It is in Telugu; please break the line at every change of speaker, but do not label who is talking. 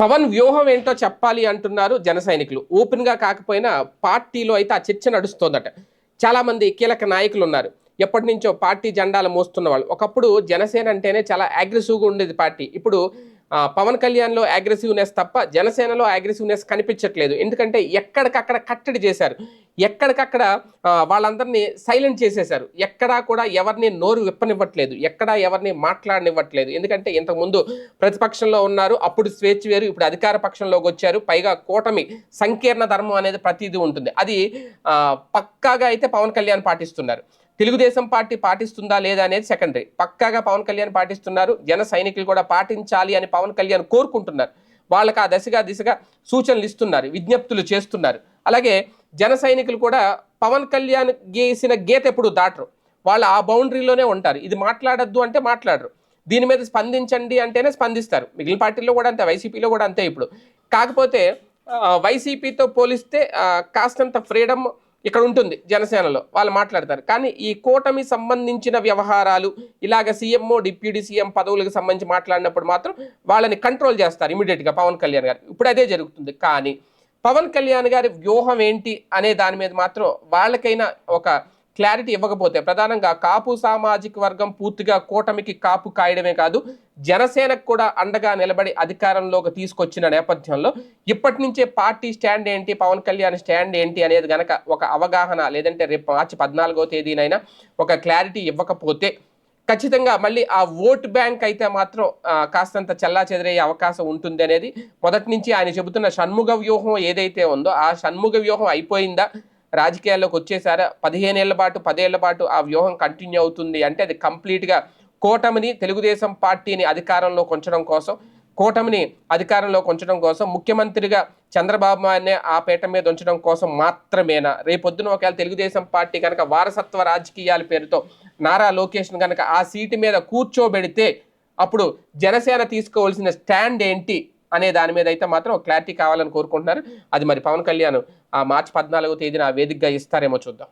పవన్ వ్యూహం ఏంటో చెప్పాలి అంటున్నారు జన సైనికులు. ఓపెన్గా కాకపోయినా పార్టీలో అయితే ఆ చర్చ నడుస్తోందట. చాలా మంది కీలక నాయకులు ఉన్నారు. ఎప్పటి నుంచో పార్టీ జెండాలు మోస్తున్న వాళ్ళు. ఒకప్పుడు జనసేన అంటేనే చాలా అగ్రెసివ్గా ఉండేది పార్టీ. ఇప్పుడు పవన్ కళ్యాణ్లో అగ్రెసివ్నెస్ తప్ప జనసేనలో అగ్రెసివ్నెస్ కనిపించట్లేదు. ఎందుకంటే ఎక్కడికక్కడ కట్టడి చేశారు. ఎక్కడికక్కడ వాళ్ళందరినీ సైలెంట్ చేసేశారు. ఎక్కడా కూడా ఎవరిని నోరు విప్పనివ్వట్లేదు. ఎక్కడా ఎవరిని మాట్లాడనివ్వట్లేదు. ఎందుకంటే ఇంతకుముందు ప్రతిపక్షంలో ఉన్నారు. అప్పుడు స్వేచ్ఛ వేరు ఇప్పుడు అధికార పక్షంలోకి వచ్చారు. పైగా కూటమి సంకీర్ణ ధర్మం అనేది ప్రతిదీ ఉంటుంది. అది పక్కాగా అయితే పవన్ కళ్యాణ్ పాటిస్తున్నారు. తెలుగుదేశం పార్టీ పాటిస్తుందా లేదా అనేది సెకండరీ. పక్కాగా పవన్ కళ్యాణ్ పాటిస్తున్నారు. జన సైనికులు కూడా పాటించాలి అని పవన్ కళ్యాణ్ కోరుకుంటున్నారు. వాళ్ళకి ఆ దశగా దిశగా సూచనలు ఇస్తున్నారు విజ్ఞప్తులు చేస్తున్నారు. అలాగే జన సైనికులు కూడా పవన్ కళ్యాణ్ గీసిన గీత ఎప్పుడు దాటరు. వాళ్ళు ఆ బౌండరీలోనే ఉంటారు. ఇది మాట్లాడద్దు అంటే మాట్లాడరు. దీని మీద స్పందించండి అంటేనే స్పందిస్తారు. మిగిలిన పార్టీల్లో కూడా అంతే వైసీపీలో కూడా అంతే ఇప్పుడు. కాకపోతే వైసీపీతో పోలిస్తే కాస్తంత ఫ్రీడమ్ ఇక్కడ ఉంటుంది జనసేనలో వాళ్ళు మాట్లాడతారు. కానీ ఈ కూటమి సంబంధించిన వ్యవహారాలు ఇలాగ సీఎంఓ డిప్యూటీ సీఎం పదవులకు సంబంధించి మాట్లాడినప్పుడు మాత్రం వాళ్ళని కంట్రోల్ చేస్తారు ఇమీడియట్గా పవన్ కళ్యాణ్ గారు. ఇప్పుడు అదే జరుగుతుంది. కానీ పవన్ కళ్యాణ్ గారి వ్యూహం ఏంటి అనే దాని మీద మాత్రం వాళ్ళకైనా ఒక క్లారిటీ ఇవ్వకపోతే ప్రధానంగా కాపు సామాజిక వర్గం పూర్తిగా కూటమికి కాపు కాయడమే కాదు జనసేనకు కూడా అండగా నిలబడి అధికారంలోకి తీసుకొచ్చిన నేపథ్యంలో ఇప్పటి నుంచే పార్టీ స్టాండ్ ఏంటి పవన్ కళ్యాణ్ స్టాండ్ ఏంటి అనేది గనక ఒక అవగాహన లేదంటే రేపు మార్చి పద్నాలుగో తేదీనైనా ఒక క్లారిటీ ఇవ్వకపోతే ఖచ్చితంగా మళ్ళీ ఆ ఓట్ బ్యాంక్ అయితే మాత్రం కాస్తంత చల్లా చెదిరయ్యే అవకాశం ఉంటుంది అనేది మొదటి నుంచి ఆయన చెబుతున్న షణ్ముఖ వ్యూహం ఏదైతే ఉందో ఆ షణ్ముఖ వ్యూహం అయిపోయిందా? రాజకీయాల్లోకి వచ్చేసారా? పదిహేనేళ్ళ పాటు పదేళ్ళ పాటు ఆ వ్యూహం కంటిన్యూ అవుతుంది అంటే అది కంప్లీట్గా కూటమిని తెలుగుదేశం పార్టీని అధికారంలో ఉంచడం కోసం కూటమిని అధికారంలో ఉంచడం కోసం ముఖ్యమంత్రిగా చంద్రబాబు నాయుడునే ఆ పీట మీద ఉంచడం కోసం మాత్రమేనా? రేపొద్దున ఒకవేళ తెలుగుదేశం పార్టీ కనుక వారసత్వ రాజకీయాల పేరుతో నారా లోకేష్ను కనుక ఆ సీటు మీద కూర్చోబెడితే అప్పుడు జనసేన తీసుకోవాల్సిన స్టాండ్ ఏంటి? అనే దాని మీద అయితే మాత్రం క్లారిటీ కావాలని కోరుకుంటున్నారు. అది మరి పవన్ కళ్యాణ్ ఆ మార్చి పద్నాలుగో తేదీన ఆ వేదికగా ఇస్తారేమో చూద్దాం.